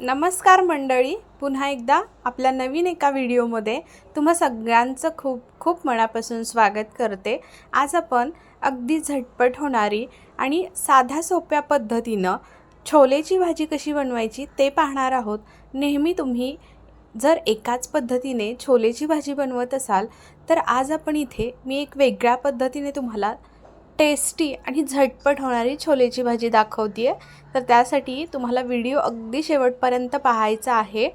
नमस्कार मंडळी. पुन्हा एकदा आपल्या नवीन एका व्हिडिओमध्ये तुम्हा सगळ्यांचं खूप खूप मनापासून स्वागत करते. आज आपण अगदी झटपट होणारी आणि साध्या सोप्या पद्धतीनं छोलेची भाजी कशी बनवायची ते पाहणार आहोत. नेहमी तुम्ही जर एकाच पद्धतीने छोलेची भाजी बनवत असाल तर आज आपण इथे मी एक वेगळ्या पद्धतीने तुम्हाला टेस्टी आणि झटपट होणारी छोलेची भाजी दाखवते आहे तर त्यासाठी तुम्हाला व्हिडिओ अगदी शेवटपर्यंत पाहायचा आहे.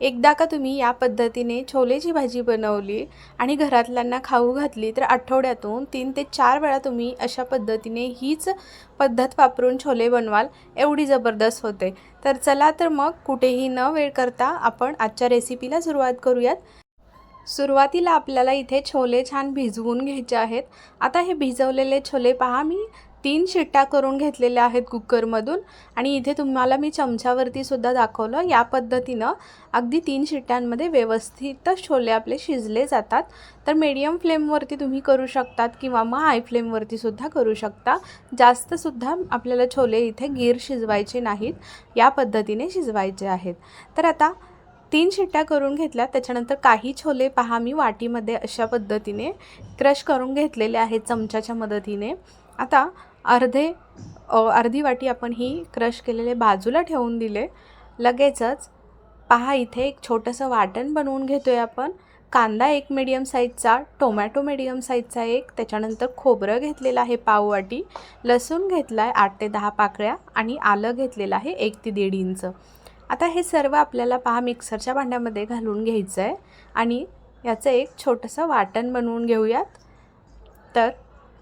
एकदा का तुम्ही या पद्धतीने छोलेची भाजी बनवली आणि घरातल्यांना खाऊ घातली तर आठवड्यातून तीन ते चार वेळा तुम्ही अशा पद्धतीने हीच पद्धत वापरून छोले बनवाल एवढी जबरदस्त होते. तर चला तर मग कुठेही न वेळ करता आपण आजच्या रेसिपीला सुरुवात करूयात. सुरुवातीला आपल्याला इथे छोले छान भिजवून घ्यायचे आहेत. आता हे भिजवलेले छोले पहा मी तीन शिट्ट्या करून घेतलेल्या आहेत कुकरमधून आणि इथे तुम्हाला मी चमच्यावरती सुद्धा दाखवलं. या पद्धतीनं अगदी तीन शिट्ट्यांमध्ये व्यवस्थित छोले आपले शिजले जातात. तर मीडियम फ्लेमवरती तुम्ही करू शकतात किंवा मग हाय फ्लेमवरती सुद्धा करू शकता. जास्तसुद्धा आपल्याला छोले इथे गीर शिजवायचे नाहीत. या पद्धतीने शिजवायचे आहेत. तर आता तीन शिट्ट्या करून घेतल्या. त्याच्यानंतर काही छोले पहा मी वाटीमध्ये अशा पद्धतीने क्रश करून घेतलेले आहेत चमच्याच्या मदतीने. आता अर्धे अर्धी वाटी आपण ही क्रश केलेले बाजूला ठेवून दिले. लगेचच पहा इथे एक छोटंसं वाटण बनवून घेतो आहे आपण. कांदा एक मिडियम साईजचा टोमॅटो मिडियम साईजचा एक. त्याच्यानंतर खोबरं घेतलेलं आहे पाववाटी लसूण घेतला आहे आठ ते दहा पाकळ्या आणि आलं घेतलेलं आहे एक ते दीड इंच. आता हे सर्व आपल्याला पहा मिक्सरच्या भांड्यामध्ये घालून घ्यायचं आहे आणि याचं एक छोटंसं वाटण बनवून घेऊयात. तर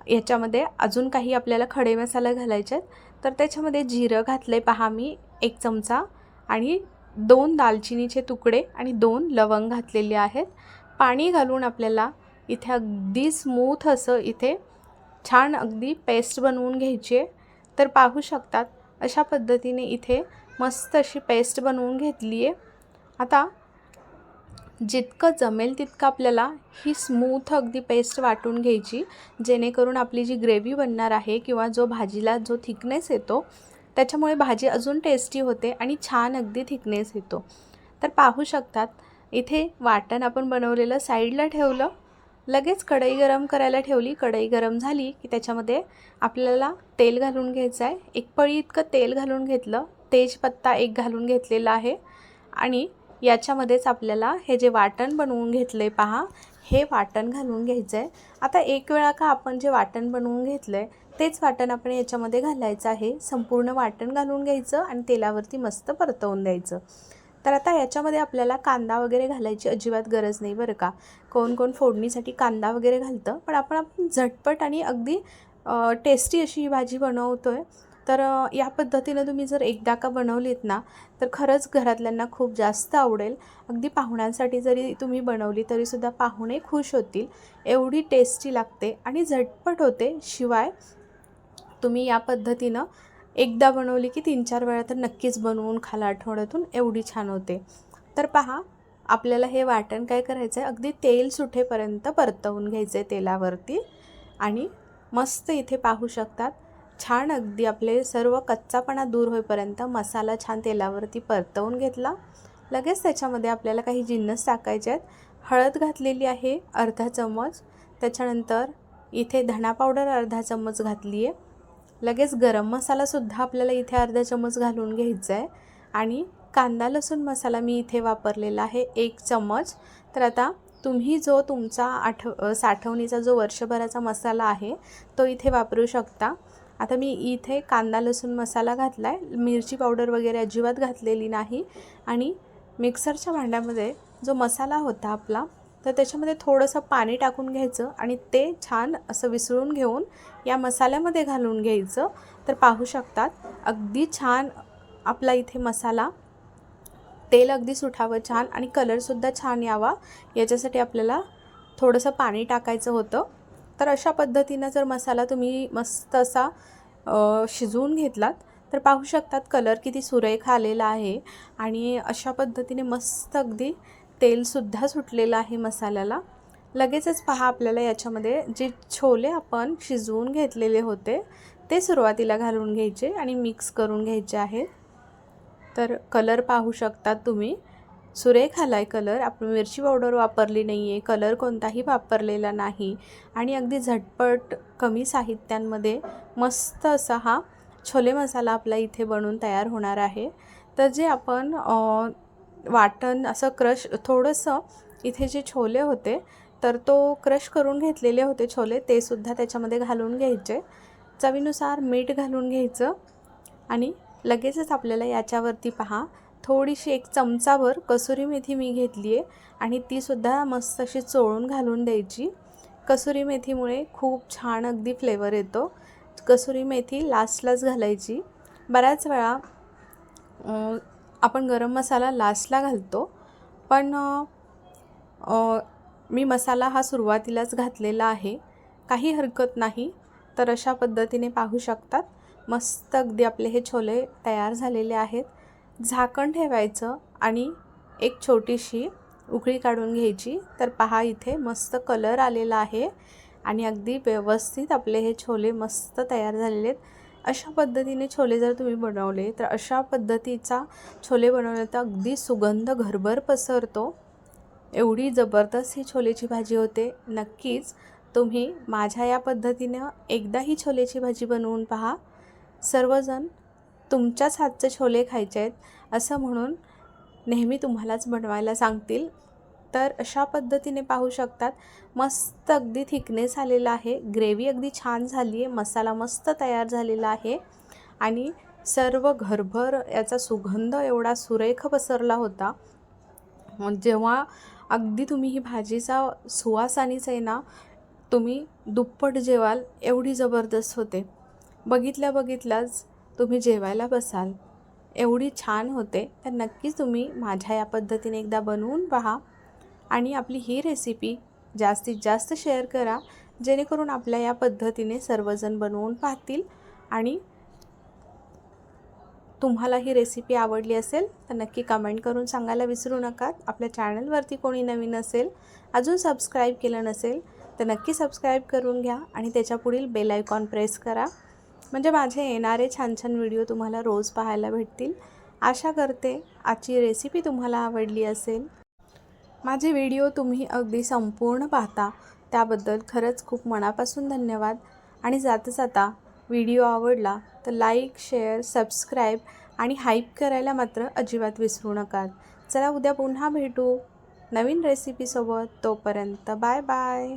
याच्यामध्ये अजून काही आपल्याला खडे मसाले घालायचे आहेत. तर त्याच्यामध्ये जिरं घातलं आहे पहा मी एक चमचा. आणि दोन दालचिनीचे तुकडे आणि दोन लवंग घातलेले आहेत. पाणी घालून आपल्याला इथे अगदी स्मूथ असं इथे छान अगदी पेस्ट बनवून घ्यायची आहे. तर पाहू शकतात अशा पद्धतीने इथे मस्त अशी पेस्ट बनवून घेतली आहे. आता जितकं जमेल तितकं आपल्याला ही स्मूथ अगदी पेस्ट वाटून घ्यायची जेणेकरून आपली जी ग्रेव्ही बनणार आहे किंवा जो भाजीला जो थिकनेस येतो त्याच्यामुळे भाजी अजून टेस्टी होते आणि छान अगदी थिकनेस येतो. तर पाहू शकतात इथे वाटण आपण बनवलेलं साईडला ठेवलं. लगेच कढई गरम करायला ठेवली. कढई गरम झाली की त्याच्यामध्ये आपल्याला तेल घालून घ्यायचं आहे. एक पळी इतकं तेल घालून घेतलं. तेजपत्ता एक घालून घेतलेला आहे. आणि याच्यामध्येच आपल्याला हे जे वाटण बनवून घेतलं आहे पहा हे वाटण घालून घ्यायचं आहे आता एक वेळा का आपण जे वाटण बनवून घेतलं आहे तेच वाटण आपण याच्यामध्ये घालायचं आहे. संपूर्ण वाटण घालून घ्यायचं आणि तेलावरती मस्त परतवून द्यायचं. तर आता याच्यामध्ये आपल्याला कांदा वगैरे घालायची अजिबात गरज नाही बरं का. कोण कोण फोडणीसाठी कांदा वगैरे घालतं पण आपण आपण झटपट आणि अगदी टेस्टी अशी ही भाजी बनवतो आहे तर या पद्धतीनं तुम्ही जर एकदा का बनवलीत ना तर खरंच घरातल्यांना खूप जास्त आवडेल. अगदी पाहुण्यांसाठी जरी तुम्ही बनवली तरीसुद्धा पाहुणे खुश होतील. एवढी टेस्टी लागते आणि झटपट होते. शिवाय तुम्ही या पद्धतीनं एकदा बनवली की तीन चार वेळा तर नक्कीच बनवून खाला आठवड्यातून एवढी छान होते. तर पहा आपल्याला हे वाटण काय करायचं आहे अगदी तेल सुटेपर्यंत परतवून घ्यायचं आहे तेलावरती आणि मस्त इथे पाहू शकतात छान अगदी आपले सर्व कच्चापणा दूर होईपर्यंत मसाला छान तेलावरती परतवून घेतला. लगेच त्याच्यामध्ये आपल्याला काही जिन्नस टाकायचे आहेत. हळद घातलेली आहे अर्धा चम्मच. त्याच्यानंतर इथे धणा पावडर अर्धा चम्मच घातली आहे लगेच गरम मसालासुद्धा आपल्याला इथे अर्धा चम्मच घालून घ्यायचा आहे. आणि कांदा लसूण मसाला मी इथे वापरलेला आहे एक चम्मच. तर आता तुम्ही जो तुमचा आठ साठवणीचा जो वर्षभराचा मसाला आहे तो इथे वापरू शकता. आता मी इथे कांदा लसूण मसाला घातला आहे मिरची पावडर वगैरे अजिबात घातलेली नाही. आणि मिक्सरच्या भांड्यामध्ये जो मसाला होता आपला तर त्याच्यामध्ये थोडंसं पाणी टाकून घ्यायचं आणि ते छान असं विसळून घेऊन या मसाल्यामध्ये घालून घ्यायचं. तर पाहू शकतात अगदी छान आपला इथे मसाला तेल अगदी सुटावं छान आणि कलरसुद्धा छान यावा. याच्यासाठी आपल्याला थोडंसं पाणी टाकायचं होतं. तर अशा पद्धतीनं जर मसाला तुम्ही मस्त असा शिजवून घेतलात तर पाहू शकतात कलर किती सुरेख आलेला आहे. आणि अशा पद्धतीने मस्त अगदी तेलसुद्धा सुटलेलं आहे मसाल्याला. लगेचच पहा आपल्याला याच्यामध्ये जे छोले आपण शिजवून घेतलेले होते ते सुरुवातीला घालून घ्यायचे आणि मिक्स करून घ्यायचे आहेत. तर कलर पाहू शकता तुम्ही. सुरेख आला आहे कलर. आपण मिरची पावडर वापरली नाही आहे कलर कोणताही वापरलेला नाही. आणि अगदी झटपट कमी साहित्यांमध्ये मस्त असा हा छोले मसाला आपला इथे बनून तयार होणार आहे. तर जे आपण वाटण असं क्रश थोडंसं इथे जे छोले होते तर तो क्रश करून घेतलेले होते छोले. ते सुद्धा त्याच्यामध्ये घालून घ्यायचे. चवीनुसार मीठ घालून घ्यायचं. आणि लगेचच आपल्याला याच्यावरती पहा थोडीशी एक चमचाभर कसुरी मेथी मी घेतली आहे. आणि तीसुद्धा मस्त अशी चोळून घालून द्यायची. कसुरी मेथीमुळे खूप छान अगदी फ्लेवर येतो. कसुरी मेथी लास्टलाच घालायची. बऱ्याच वेळा आपण गरम मसाला लास्टला घालतो. पण मी मसाला हा सुरुवातीलाच घातलेला आहे. काही हरकत नाही. तर अशा पद्धतीने पाहू शकतात. मस्त अगदी आपले हे छोले तयार झालेले आहेत. झाकण ठेवायचं आणि एक छोटीशी उकळी काढून घ्यायची. तर पहा इथे मस्त कलर आलेला आहे. आणि अगदी व्यवस्थित आपले हे छोले मस्त तयार झालेले आहेत. अशा पद्धतीने छोले जर तुम्ही बनवले तर अशा पद्धतीचा छोले बनवले तर अगदी सुगंध घरभर पसरतो. एवढी जबरदस्त ही छोलेची भाजी होते. नक्कीच तुम्ही माझ्या या पद्धतीनं एकदा ही छोलेची भाजी बनवून पहा. सर्वजण तुमच्याच हातचे छोले खायचे आहेत असं म्हणून नेहमी तुम्हालाच बनवायला सांगतील. तर अशा पद्धतीने पाहू शकतात. मस्त अगदी थिकनेस आलेला आहे. ग्रेव्ही अगदी छान झाली आहे. मसाला मस्त तयार झालेला आहे. आणि सर्व घरभर याचा सुगंध एवढा सुरेख पसरला होता. जेव्हा अगदी तुम्ही ही भाजीचा सुवासानीच आहे ना तुम्ही दुप्पट जेवाल एवढी जबरदस्त होते. बघितल्या बघितल्याच तुम्ही जेवायला बसाल. एवढी छान होते. तर नक्कीच तुम्ही माझ्या या पद्धतीने एकदा बनवून पहा. आणि आपली ही रेसिपी जास्तीत जास्त शेअर करा. जेणेकरून आपल्या या पद्धतीने सर्वजण बनवून पाहतील आणि तुम्हाला ही रेसिपी आवडली असेल तर नक्की कमेंट करून सांगायला विसरू नका. आपल्या चॅनलवरती कोणी नवीन असेल अजून सबस्क्राईब केलं नसेल तर नक्की सबस्क्राईब करून घ्या आणि त्याच्या पुढील बेल आयकॉन प्रेस करा. म्हणजे माझे येणारे छान छान व्हिडिओ तुम्हाला रोज पाहायला भेटतील. आशा करते आजची रेसिपी तुम्हाला आवडली असेल. माझे व्हिडिओ तुम्ही अगदी संपूर्ण पाहता. त्याबद्दल खरंच खूप मनापासून धन्यवाद. आणि जाता जाता व्हिडिओ आवडला तर लाईक शेअर सबस्क्राईब आणि हाईप करायला मात्र अजिबात विसरू नका. चला उद्या पुन्हा भेटू नवीन रेसिपीसोबत तोपर्यंत बाय बाय.